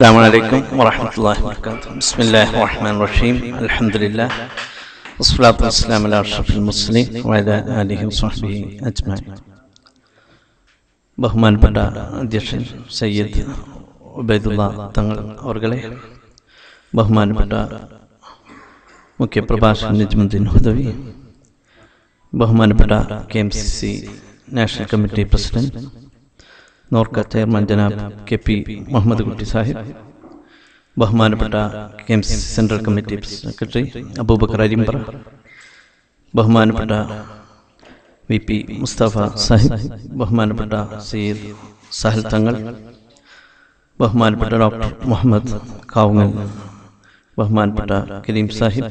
السلام عليكم ورحمة الله وبركاته بسم الله الرحمن الرحيم الحمد لله والصلاة والسلام على أشرف المرسلين وعلى آله وصحبه أجمعين ബഹുമാനപ്പെട്ട അധ്യക്ഷൻ സയ്യിദ് ഉബൈദുള്ള തങ്ങൾ അവർകളെ ബഹുമാനപ്പെട്ട മുഖ്യപ്രഭാഷകൻ നജ്മുദ്ദീൻ ഹുദവി ബഹുമാനപ്പെട്ട K M C C national committee president NORKA chairman ജനാബ് K P Muhammad Kutty Sahib ബഹുമാനപ്പെട്ട K M central committee secretary Abubakar Arimbra ബഹുമാനപ്പെട്ട വി പി മുസ്തഫ സാഹിബ് ബഹുമാനപ്പെട്ട സയ്യിദ് സഹൽ തങ്ങൾ ബഹുമാനപ്പെട്ട ഡോക്ടർ മുഹമ്മദ് കാവുങ്ങൽ ബഹുമാനപ്പെട്ട കരീം സാഹിബ്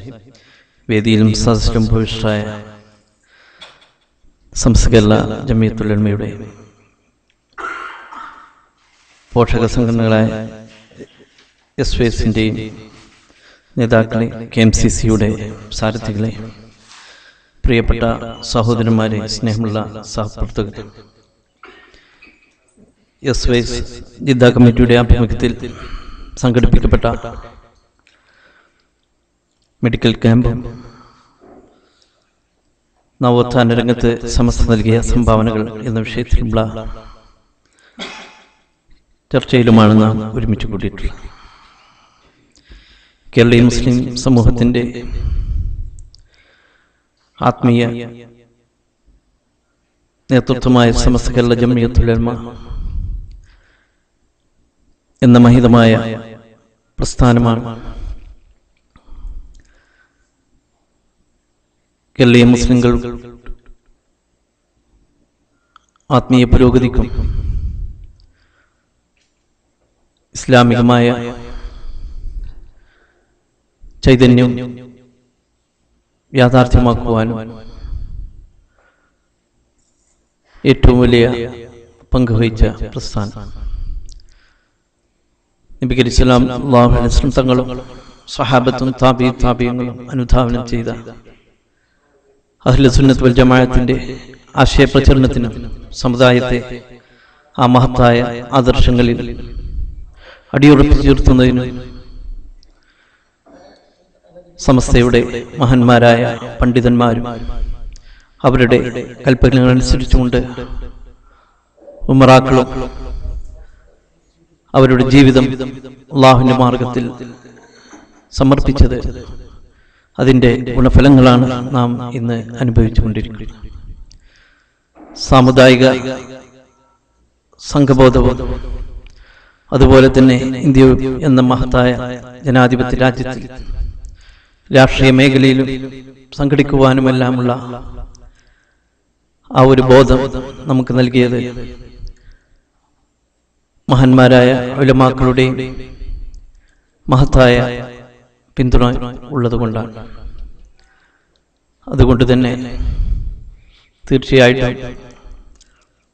വേദിയിലും സദസ്സിലും ഭവിഷ്യായ സംസ്കരണ ജമിയത്തുലമയുടെ പോഷക സംഘടനകളായ എസ് വി എസിന്റെയും നേതാക്കളെ കെ എം സി സിയുടെ സാരഥികളെ പ്രിയപ്പെട്ട സഹോദരന്മാരെ സ്നേഹമുള്ള സഹപ്രവർത്തകർ എസ് വൈ എസ് ജിദ്ദ കമ്മിറ്റിയുടെ ആഭിമുഖ്യത്തിൽ സംഘടിപ്പിക്കപ്പെട്ട മെഡിക്കൽ ക്യാമ്പ് നവോത്ഥാന രംഗത്ത് സമസ്ത നൽകിയ സംഭാവനകൾ എന്ന വിഷയത്തിലുള്ള ചർച്ചയിലുമാണ് നാം ഒരുമിച്ച് കൂട്ടിയിട്ടുള്ളത് കേരളീയ മുസ്ലിം സമൂഹത്തിന്റെ ആത്മീയ നേതൃത്വമായ സമസ്ത കേരള ജമ്മിയത്തുലമ എന്ന മഹിതമായ പ്രസ്ഥാനമാണ് കേരളീയ മുസ്ലിങ്ങൾ ആത്മീയ പുരോഗതിക്കും ഇസ്ലാമികമായ ചൈതന്യം യാഥാർത്ഥ്യമാക്കുവാനും ഏറ്റവും വലിയ പങ്കുവഹിച്ച പ്രസ്ഥാനം. നബി ഇസ്ലാം അള്ളാഹു അലൈഹി വസല്ലം തങ്ങളും സഹാബത്തും താബി താബിയങ്ങളും അനുധാവനം ചെയ്ത അഹ്ലസുന്നത്ത് വൽ ജമാഅത്തിന്റെ ആശയപ്രചരണത്തിനും സമുദായത്തെ ആ മഹത്തായ ആദർശങ്ങളിൽ അടിയുറപ്പിച്ചു നിർത്തുന്നതിനും സമസ്തയുടെ മഹന്മാരായ പണ്ഡിതന്മാരും അവരുടെ കൽപ്പനകൾ അനുസരിച്ചുകൊണ്ട് ഉമറാക്കളും അവരുടെ ജീവിതം ലാഹുന്റെ മാർഗത്തിൽ സമർപ്പിച്ചത് അതിന്റെ ഗുണഫലങ്ങളാണ് നാം ഇന്ന് അനുഭവിച്ചുകൊണ്ടിരിക്കുന്നത്. സാമുദായിക സംഘബോധവും അതുപോലെ തന്നെ ഇന്ത്യ എന്ന മഹത്തായ ജനാധിപത്യ രാജ്യത്തിൽ രാഷ്ട്രീയ മേഖലയിലും സംഘടിക്കുവാനുമെല്ലാമുള്ള ആ ഒരു ബോധം നമുക്ക് നൽകിയത് മഹാന്മാരായ ഉലമാക്കളുടെയും മഹത്തായ പിന്തുണ ഉള്ളതുകൊണ്ടാണ്. അതുകൊണ്ട് തന്നെ തീർച്ചയായിട്ടും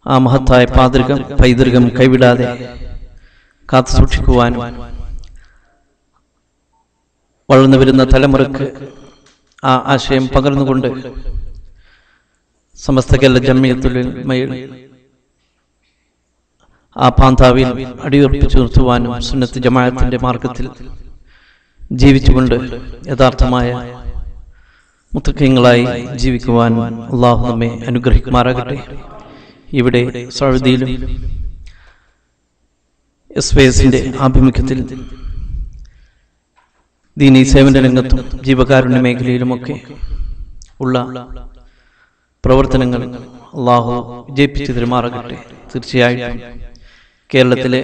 ആ മഹത്തായ പാതൃകം പൈതൃകം കൈവിടാതെ കാത്തു സൂക്ഷിക്കുവാനും വളർന്നു വരുന്ന തലമുറയ്ക്ക് ആ ആശയം പകർന്നുകൊണ്ട് സമസ്ത കേരള ജമ്മിയത്തുള്ളിൽ ആ പാന്താവിൽ അടിയുറപ്പിച്ചു നിർത്തുവാനും സുന്നത്ത് ജമാഅത്തിന്റെ മാർഗത്തിൽ ജീവിച്ചുകൊണ്ട് യഥാർത്ഥമായ മുത്തക്കങ്ങളായി ജീവിക്കുവാനും അള്ളാഹു നമ്മെ അനുഗ്രഹിക്കുമാറാകട്ടെ. ഇവിടെ സൗദിയിലും എസ് വി എസിന്റെ ആഭിമുഖ്യത്തിൽ ദീനി സേവന രംഗത്തും ജീവകാരുണ്യ മേഖലയിലുമൊക്കെ ഉള്ള പ്രവർത്തനങ്ങൾ അള്ളാഹു വിജയിപ്പിച്ചു തരുമാറാകട്ടെ തീർച്ചയായിട്ടും കേരളത്തിലെ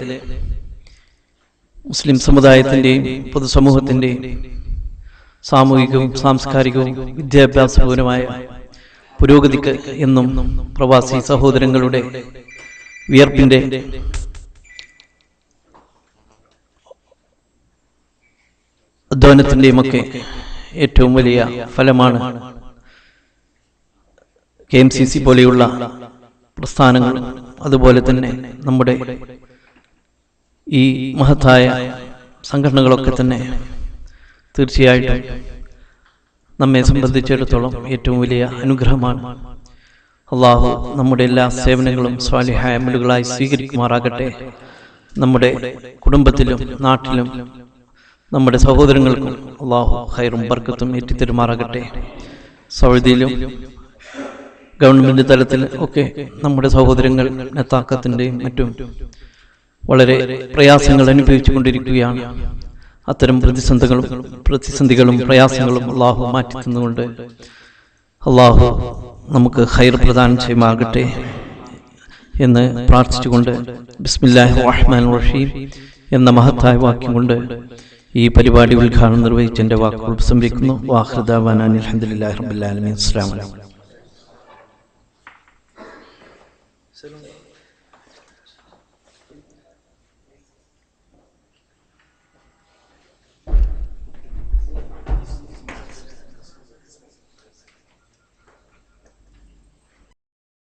മുസ്ലിം സമുദായത്തിന്റെയും പൊതുസമൂഹത്തിന്റെയും സാമൂഹികവും സാംസ്കാരികവും വിദ്യാഭ്യാസപൂരമായ പുരോഗതിക്ക് എന്നും പ്രവാസി സഹോദരങ്ങളുടെ വിയർപ്പിന്റെ അധ്വാനത്തിന്റെയും ഒക്കെ ഏറ്റവും വലിയ ഫലമാണ് കെ എം സി സി പോലെയുള്ള പ്രസ്ഥാനങ്ങൾ. അതുപോലെ തന്നെ നമ്മുടെ ഈ മഹത്തായ സംഘടനകളൊക്കെ തന്നെ തീർച്ചയായിട്ടും നമ്മെ സംബന്ധിച്ചിടത്തോളം ഏറ്റവും വലിയ അനുഗ്രഹമാണ്. അള്ളാഹു നമ്മുടെ എല്ലാ സേവനങ്ങളും സ്വാലിഹായ അമലുകളായി സ്വീകരിക്കുമാറാകട്ടെ. നമ്മുടെ കുടുംബത്തിലും നാട്ടിലും നമ്മുടെ സഹോദരങ്ങൾക്കും അള്ളാഹു ഹൈറും ബർക്കത്തും ഏറ്റിത്തരുമാറാകട്ടെ. സൗദിയിലും ഗവൺമെന്റ് തലത്തിൽ ഒക്കെ നമ്മുടെ സഹോദരങ്ങൾ നെത്താക്കത്തിന്റെയും മറ്റും വളരെ പ്രയാസങ്ങൾ അനുഭവിച്ചു കൊണ്ടിരിക്കുകയാണ് അത്തരം പ്രതിസന്ധികളും പ്രതിസന്ധികളും പ്രയാസങ്ങളും അള്ളാഹു മാറ്റി തന്നുകൊണ്ട് അള്ളാഹു നമുക്ക് ഹൈർ പ്രദാനം ചെയ്യുമാകട്ടെ എന്ന് പ്രാർത്ഥിച്ചുകൊണ്ട് ബിസ്മില്ലാഹി റഹ്മാൻ റഹീം എന്ന മഹത്തായ വാക്യം കൊണ്ട് ഈ പരിപാടി ഉദ്ഘാടനം നിർവഹിച്ച് എന്റെ വാക്കുകൾ ഉപസംഹരിക്കുന്നു. വാഹൃദാൻ അലഹദില്ലാ റബ്ബുലാലമീൻ അസ്സാം വലൈക്കും